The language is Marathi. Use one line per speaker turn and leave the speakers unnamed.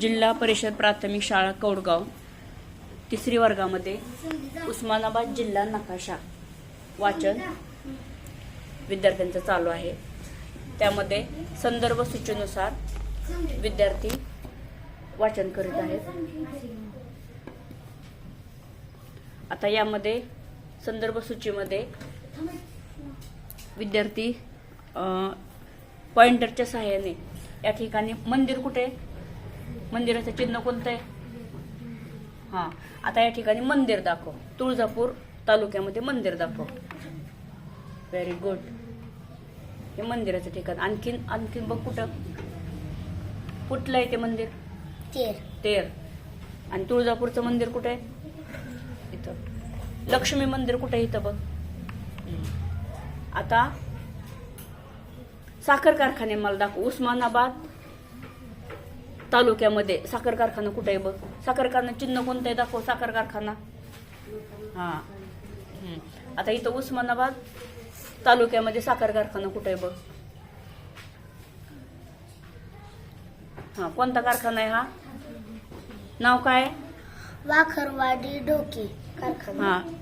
जिल्हा परिषद प्राथमिक शाळा कौडगाव तिसरी वर्गामध्ये उस्मानाबाद जिल्हा नकाशा वाचन विद्यार्थ्यांचं चालू आहे. त्यामध्ये संदर्भ सूचनेनुसार विद्यार्थी वाचन करीत आहेत. आता यामध्ये संदर्भ सूचीमध्ये विद्यार्थी पॉइंटरच्या सहाय्याने या ठिकाणी मंदिर कुठे? मंदिराचं चिन्ह कोणतं आहे? हां आता या ठिकाणी मंदिर दाखव. तुळजापूर तालुक्यामध्ये मंदिर दाखव. व्हेरी गुड हे मंदिराचं ठिकाण. आणखीन आणखीन बघ कुठं? कुठलं आहे ते मंदिर?
तेर.
तेर. आणि तुळजापूरचं मंदिर कुठे आहे? इथं. लक्ष्मी मंदिर कुठे आहे इथं बघ. आता साखर कारखाने मला दाखव. उस्मानाबाद तालुक्यामध्ये. साखर कारखाना कुठे आहे बघ? साखर कारखाना चिन्ह कोणतं आहे? दाखव साखर कारखाना. हा. आता इथं उस्मानाबाद तालुक्यामध्ये साखर कारखाना कुठे आहे बघ? हा कोणता कारखाना आहे हा? नाव काय?
वाखरवाडी डोके कारखाना.
हा.